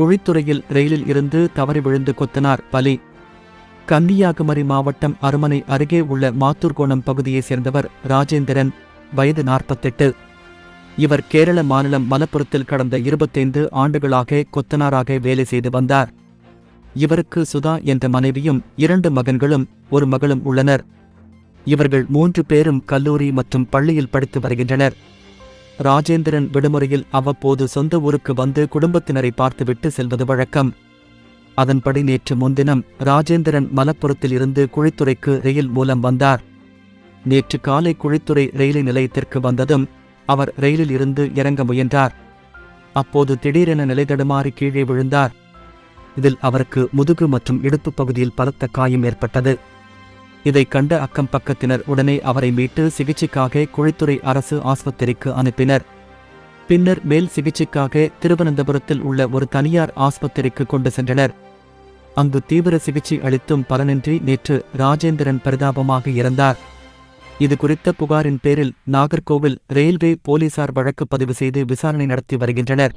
குழித்துறையில் ரயிலில் இருந்து தவறி விழுந்து கொத்தனார் பலி. கன்னியாகுமரி மாவட்டம் அருமனை அருகே உள்ள மாத்தூர்கோணம் பகுதியைச் சேர்ந்தவர் ராஜேந்திரன் வயது நாற்பத்தெட்டு. இவர் கேரள மாநிலம் மலப்புரத்தில் கடந்த இருபத்தைந்து ஆண்டுகளாக கொத்தனாராக வேலை செய்து வந்தார். இவருக்கு சுதா என்ற மனைவியும் இரண்டு மகன்களும் ஒரு மகளும் உள்ளனர். இவர்கள் மூன்று பேரும் கல்லூரி மற்றும் பள்ளியில் படித்து வருகின்றனர். ராஜேந்திரன் விடுமுறையில் அவ்வப்போது சொந்த ஊருக்கு வந்து குடும்பத்தினரை பார்த்துவிட்டு செல்வது வழக்கம். அதன்படி நேற்று முன்தினம் ராஜேந்திரன் மலப்புரத்தில் இருந்து குழித்துறைக்கு ரயில் மூலம் வந்தார். நேற்று காலை குழித்துறை ரயில் நிலையத்திற்கு வந்ததும் அவர் ரயிலில் இருந்து இறங்க முயன்றார். அப்போது திடீரென நிலை தடுமாறி கீழே விழுந்தார். இதில் அவருக்கு முதுகு மற்றும் இடுப்பு பகுதியில் பலத்த காயம் ஏற்பட்டது. இதை கண்ட அக்கம் பக்கத்தினர் உடனே அவரை மீட்டு சிகிச்சைக்காக குழித்துறை அரசு ஆஸ்பத்திரிக்கு அனுப்பினர். பின்னர் மேல் சிகிச்சைக்காக திருவனந்தபுரத்தில் உள்ள ஒரு தனியார் ஆஸ்பத்திரிக்கு கொண்டு சென்றனர். அங்கு தீவிர சிகிச்சை அளித்தும் பலனின்றி நேற்று ராஜேந்திரன் பரிதாபமாக இறந்தார். இது குறித்த புகாரின் பேரில் நாகர்கோவில் ரயில்வே போலீசார் வழக்கு பதிவு செய்து விசாரணை நடத்தி வருகின்றனர்.